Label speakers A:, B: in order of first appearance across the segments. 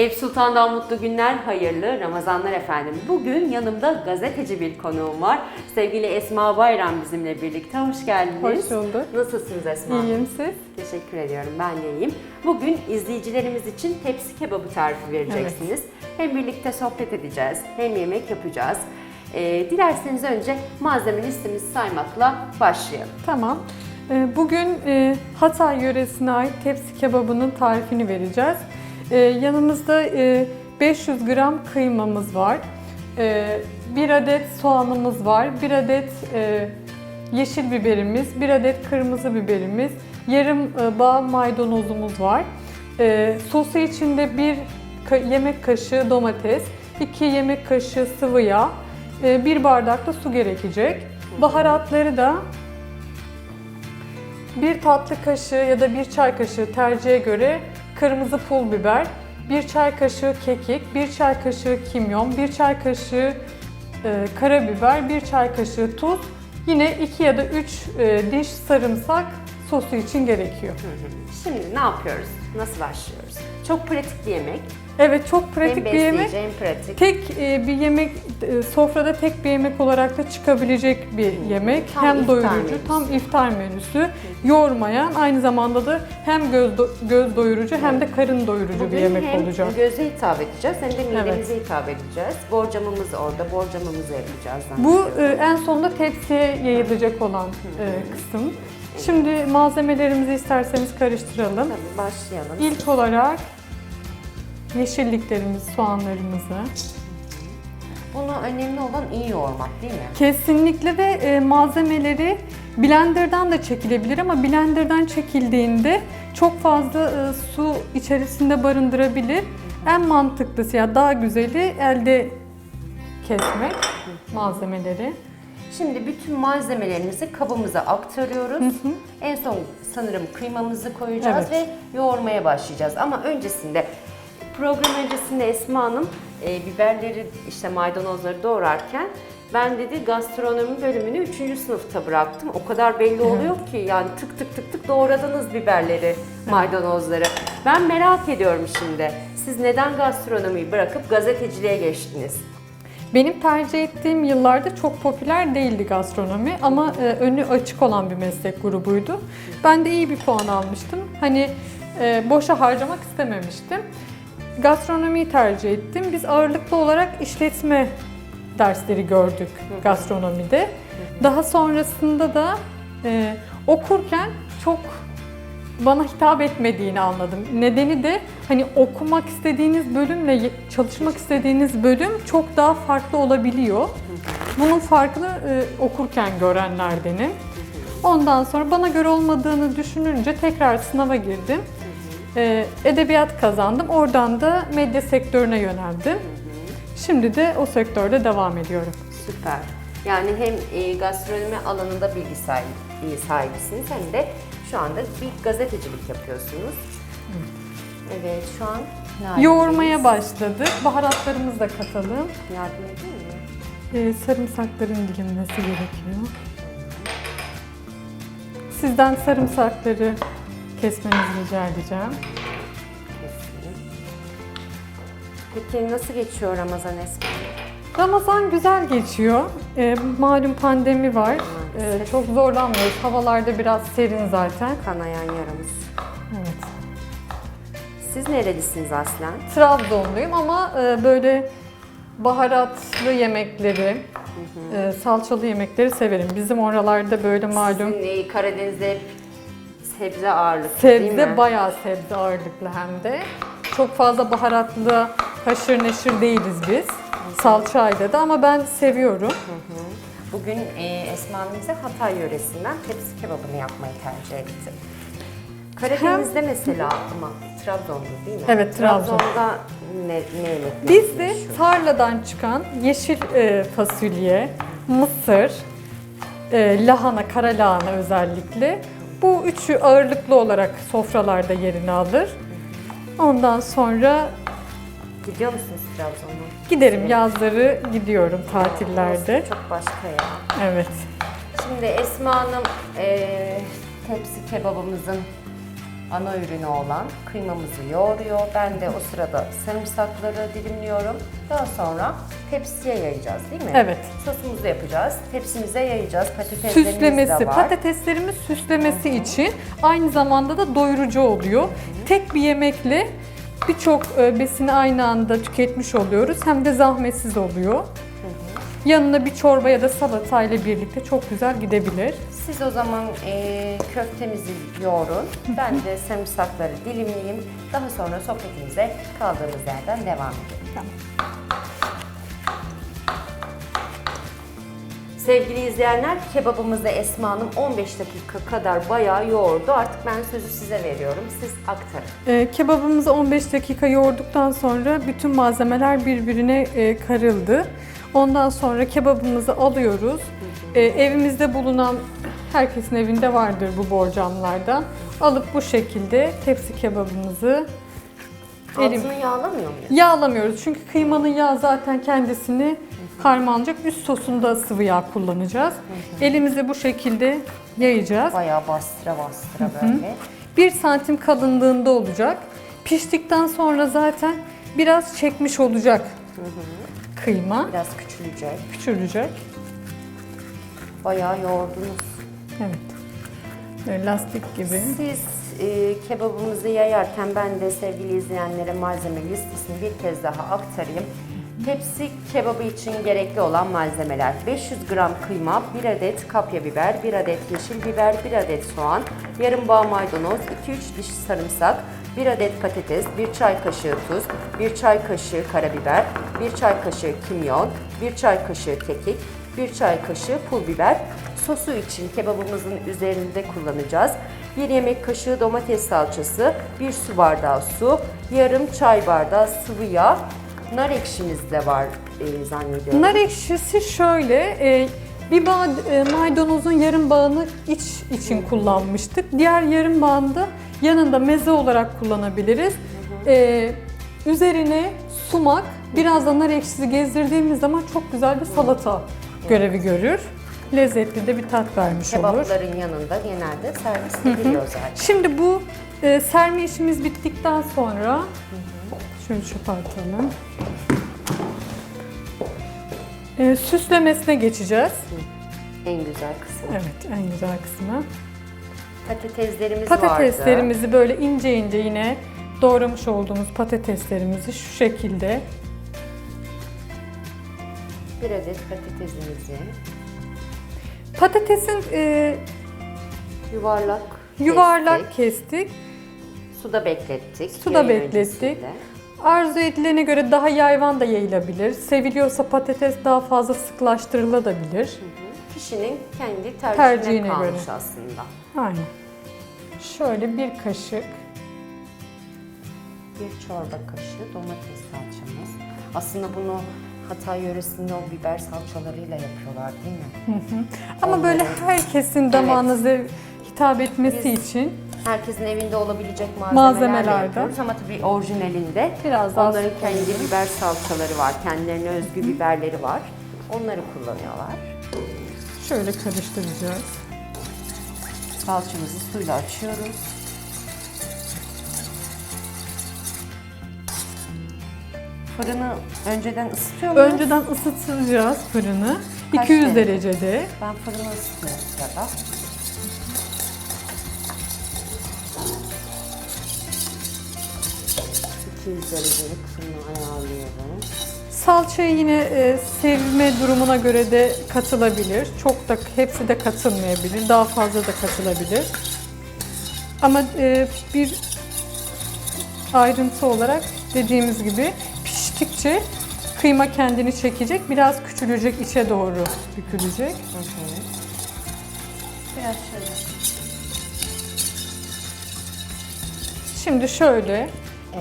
A: Eyüp Sultan'dan mutlu günler, hayırlı Ramazanlar efendim. Bugün yanımda gazeteci bir konuğum var. Sevgili Esma Bayram bizimle birlikte. Hoş geldiniz.
B: Hoş bulduk.
A: Nasılsınız Esma?
B: İyiyim siz?
A: Teşekkür ediyorum. Ben de iyiyim. Bugün izleyicilerimiz için tepsi kebabı tarifi vereceksiniz. Hem birlikte sohbet edeceğiz, hem yemek yapacağız. Ee, dilerseniz önce malzeme listemizi saymakla başlayalım.
B: Tamam. Ee, Bugün e, Hatay yöresine ait tepsi kebabının tarifini vereceğiz. Ee, Yanımızda e, 500 gram kıymamız var. Ee, 1 adet soğanımız var. 1 adet e, yeşil biberimiz, 1 adet kırmızı biberimiz, yarım e, bağ maydanozumuz var. Ee, Sosu içinde 1 yemek kaşığı domates, 2 yemek kaşığı sıvı yağ, 1 bardak da su gerekecek. Baharatları da bir tatlı kaşığı ya da bir çay kaşığı tercihe göre kırmızı pul biber, bir çay kaşığı kekik, bir çay kaşığı kimyon, bir çay kaşığı e, karabiber, bir çay kaşığı tuz, yine 2 ya da 3 e, diş sarımsak sosu için gerekiyor.
A: Şimdi ne yapıyoruz? Nasıl başlıyoruz? Çok pratik bir yemek.
B: Evet çok pratik
A: hem
B: bir yemek.
A: pratik.
B: Tek e, bir yemek e, sofrada tek bir yemek olarak da çıkabilecek bir yemek.
A: Tam
B: hem
A: iftar
B: doyurucu,
A: menüsü.
B: tam iftar menüsü. Yormayan, aynı zamanda da hem göz do- göz doyurucu hem de karın doyurucu bir yemek
A: hem
B: olacak.
A: göze hitap edeceğiz hem de midemize hitap edeceğiz. Borcamımız orada, borcamımızı yapacağız.
B: Bu e, en sonunda tepsiye yayılacak olan e, kısım. Şimdi malzemelerimizi isterseniz karıştıralım.
A: Tabii başlayalım.
B: İlk olarak yeşilliklerimizi, soğanlarımızı.
A: Bunu önemli olan iyi yoğurmak değil mi?
B: Kesinlikle ve e, malzemeleri blenderdan da çekilebilir ama blenderdan çekildiğinde çok fazla e, su içerisinde barındırabilir. En mantıklısı ya daha güzeli elde kesmek malzemeleri.
A: Şimdi bütün malzemelerimizi kabımıza aktarıyoruz. En son sanırım kıymamızı koyacağız
B: Evet.
A: ve yoğurmaya başlayacağız. Ama öncesinde program öncesinde Esma Hanım e, biberleri işte maydanozları doğrarken ben dedi gastronomi bölümünü 3. sınıfta bıraktım. O kadar belli oluyor ki yani tık tık tık tık doğradınız biberleri, maydanozları. Ben merak ediyorum şimdi. Siz neden gastronomiyi bırakıp gazeteciliğe geçtiniz?
B: Benim tercih ettiğim yıllarda çok popüler değildi gastronomi ama e, önü açık olan bir meslek grubuydu. Ben de iyi bir puan almıştım. Hani e, boşa harcamak istememiştim. Gastronomiyi tercih ettim. Biz ağırlıklı olarak işletme dersleri gördük gastronomide. Daha sonrasında da e, okurken çok bana hitap etmediğini anladım. Nedeni de hani okumak istediğiniz bölümle çalışmak istediğiniz bölüm çok daha farklı olabiliyor. Bunun farkını e, okurken görenlerdenim. Ondan sonra bana göre olmadığını düşününce tekrar sınava girdim. E, edebiyat kazandım. Oradan da medya sektörüne yöneldim. Şimdi de o sektörde devam ediyorum.
A: Süper. Yani hem e, gastronomi alanında bilgi sahibi, sahibisiniz hem de şu anda bir gazetecilik yapıyorsunuz. Evet, şu an ne haldeyiz?
B: Yoğurmaya başladık. Baharatlarımızı da katalım.
A: Yardım edeyim mi?
B: Ee, sarımsakların dilimlesi gerekiyor. Sizden sarımsakları kesmenizi rica edeceğim.
A: Kesin. Peki nasıl geçiyor Ramazan Esma?
B: Ramazan güzel geçiyor. Ee, malum pandemi var. Ee, çok zorlanmıyoruz. Havalarda biraz serin zaten.
A: Kanayan yaramız.
B: Evet.
A: Siz nerelisiniz aslen?
B: Trabzonluyum ama e, böyle baharatlı yemekleri, e, salçalı yemekleri severim. Bizim oralarda böyle malum
A: Sizin e, Karadeniz'de hep sebze ağırlıklı değil
B: Sebze
A: mi?
B: bayağı sebze ağırlıklı hem de. Çok fazla baharatlı haşır neşir değiliz biz. Salçayla da ama ben seviyorum.
A: Bugün e, Esma Hanım bize Hatay yöresinden tepsi kebabını yapmayı tercih etti. Karadeniz'de mesela ama Trabzon'da değil mi?
B: Evet, Trabzon.
A: Trabzon'da ne, ne yemekler
B: Biz de
A: meşhur?
B: tarladan çıkan yeşil e, fasulye, mısır, e, lahana, kara lahana özellikle bu üçü ağırlıklı olarak sofralarda yerini alır. Ondan sonra
A: Gidiyor musunuz Trabzon'a?
B: giderim yazları gidiyorum tatillerde.
A: Orası Çok başka ya.
B: Evet.
A: Şimdi Esma Hanım e, tepsi kebabımızın ana ürünü olan kıymamızı yoğuruyor. Ben de o sırada sarımsakları dilimliyorum. Daha sonra tepsiye yayacağız değil mi?
B: Evet.
A: Sosumuzu yapacağız. Tepsimize yayacağız. Patateslerimiz de
B: Süslemesi,
A: var.
B: patateslerimiz süslemesi için aynı zamanda da doyurucu oluyor. Tek bir yemekle birçok e, besini aynı anda tüketmiş oluyoruz. Hem de zahmetsiz oluyor. Yanına bir çorba ya da salata ile birlikte çok güzel gidebilir.
A: Siz o zaman e, köftemizi yoğurun. Ben de sarımsakları dilimleyeyim. Daha sonra sohbetimize kaldığımız yerden devam edelim.
B: Tamam.
A: Sevgili izleyenler, kebabımızı Esma Hanım 15 dakika kadar bayağı yoğurdu. Artık ben sözü size veriyorum. Siz aktarın.
B: E, kebabımızı 15 dakika yoğurduktan sonra bütün malzemeler birbirine e, karıldı. Ondan sonra kebabımızı alıyoruz. E, evimizde bulunan herkesin evinde vardır bu borcamlardan. Alıp bu şekilde tepsi kebabımızı elim,
A: Altını yağlamıyor muyuz?
B: yağlamıyoruz. Çünkü kıymanın yağı zaten kendisini harmanlayacak. Üst sosunda sıvı yağ kullanacağız. Elimizi bu şekilde yayacağız.
A: Bayağı bastıra bastıra böyle.
B: 1 santim kalınlığında olacak. Piştikten sonra zaten biraz çekmiş olacak kıyma.
A: Biraz küçülecek.
B: Küçülecek.
A: Bayağı yoğurdunuz.
B: Evet. Böyle lastik gibi.
A: Siz e, kebabımızı yayarken ben de sevgili izleyenlere malzeme listesini bir kez daha aktarayım. Tepsi kebabı için gerekli olan malzemeler 500 gram kıyma, 1 adet kapya biber, 1 adet yeşil biber, 1 adet soğan, yarım bağ maydanoz, 2-3 diş sarımsak, 1 adet patates, 1 çay kaşığı tuz, 1 çay kaşığı karabiber, 1 çay kaşığı kimyon, 1 çay kaşığı kekik, 1 çay kaşığı pul biber. Sosu için kebabımızın üzerinde kullanacağız. 1 yemek kaşığı domates salçası, 1 su bardağı su, yarım çay bardağı sıvı yağ. Nar ekşimiz de var e, zannediyorum.
B: Nar ekşisi şöyle, e, bir bağ e, maydanozun yarım bağını iç için kullanmıştık. Diğer yarım bağını da yanında meze olarak kullanabiliriz. E, üzerine sumak, biraz da nar ekşisi gezdirdiğimiz zaman çok güzel bir salata görevi görür. Lezzetli de bir tat vermiş olur.
A: Kebapların yanında genelde servis ediliyor zaten.
B: Şimdi bu e, serme işimiz bittikten sonra şöyle çıkartalım. E, süslemesine geçeceğiz.
A: En güzel kısmı.
B: Evet, en güzel kısmı.
A: Patateslerimiz vardı.
B: Patateslerimizi böyle ince ince yine doğramış olduğumuz patateslerimizi şu şekilde
A: Bir adet patatesimizi
B: patatesin e,
A: yuvarlak
B: yuvarlak
A: kestik.
B: kestik.
A: Suda beklettik.
B: Suda
A: yayın
B: beklettik.
A: öncesinde.
B: Arzu edilene göre daha yayvan da yayılabilir. Seviliyorsa patates daha fazla sıklaştırılabilir.
A: Kişinin kendi tercihine,
B: Tercihine
A: kalmış
B: göre.
A: aslında.
B: Aynen. Şöyle bir kaşık.
A: Bir çorba kaşığı domates salçamız. Aslında bunu Hatay yöresinde o biber salçalarıyla yapıyorlar değil mi?
B: Ama
A: Onları-
B: böyle herkesin damağınıza hitap etmesi
A: Biz-
B: için
A: Herkesin evinde olabilecek malzemelerle yapıyoruz ama tabii orijinalinde
B: Biraz daha
A: onların kendi biber salçaları var, kendilerine özgü biberleri var. Onları kullanıyorlar.
B: Şöyle karıştıracağız.
A: Salçamızı suyla açıyoruz. Fırını önceden ısıtıyor muyuz?
B: Önceden ısıtacağız fırını.
A: Kaç
B: 200
A: derece?
B: derecede.
A: Ben fırını ısıtıyorum sırada. ...200 derecelik fırını ayarlıyorum.
B: Salçayı yine e, sevme durumuna göre de katılabilir. Çok da hepsi de katılmayabilir. Daha fazla da katılabilir. Ama e, bir ayrıntı olarak dediğimiz gibi piştikçe kıyma kendini çekecek. Biraz küçülecek, içe doğru bükülecek.
A: Biraz şöyle.
B: Şimdi şöyle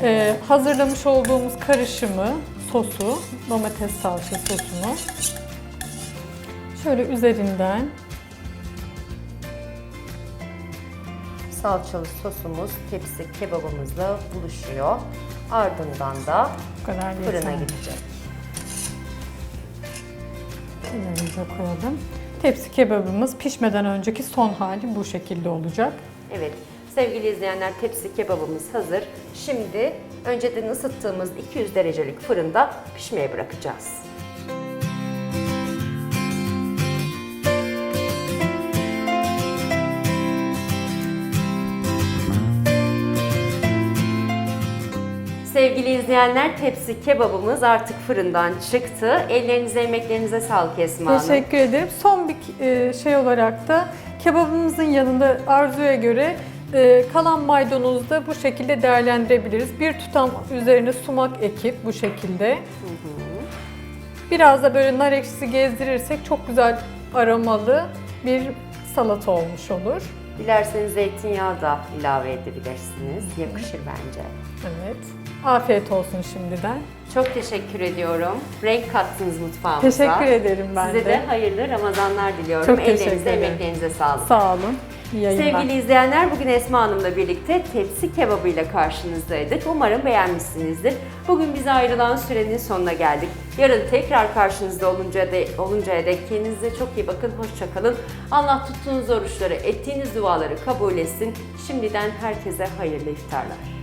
B: e, hazırlamış olduğumuz karışımı, sosu, domates salça sosunu şöyle üzerinden
A: Salçalı sosumuz tepsi kebabımızla buluşuyor. Ardından da
B: kadar
A: fırına
B: yeterli.
A: gidecek.
B: Kenarımıza koyalım. Tepsi kebabımız pişmeden önceki son hali bu şekilde olacak.
A: Evet. Sevgili izleyenler tepsi kebabımız hazır. Şimdi önceden ısıttığımız 200 derecelik fırında pişmeye bırakacağız. Sevgili izleyenler tepsi kebabımız artık fırından çıktı. Ellerinize emeklerinize sağlık Esma Hanım.
B: Teşekkür ederim. Son bir e, şey olarak da kebabımızın yanında arzuya göre e, kalan maydanozu da bu şekilde değerlendirebiliriz. Bir tutam üzerine sumak ekip bu şekilde. Biraz da böyle nar ekşisi gezdirirsek çok güzel aromalı bir salata olmuş olur.
A: Dilerseniz zeytinyağı da ilave edebilirsiniz. Yakışır bence.
B: Evet. Afiyet olsun şimdiden.
A: Çok teşekkür ediyorum. Renk kattınız mutfağımıza.
B: Teşekkür ederim ben
A: Size de.
B: de.
A: hayırlı Ramazanlar diliyorum.
B: Çok teşekkür
A: Ellerinize,
B: ederim.
A: emeklerinize sağlık.
B: Sağ olun. İyi yayınlar.
A: Sevgili izleyenler bugün Esma Hanım'la birlikte tepsi kebabıyla karşınızdaydık. Umarım beğenmişsinizdir. Bugün bize ayrılan sürenin sonuna geldik. Yarın tekrar karşınızda oluncaya, de, oluncaya dek kendinize çok iyi bakın. Hoşçakalın. Allah tuttuğunuz oruçları, ettiğiniz duaları kabul etsin. Şimdiden herkese hayırlı iftarlar.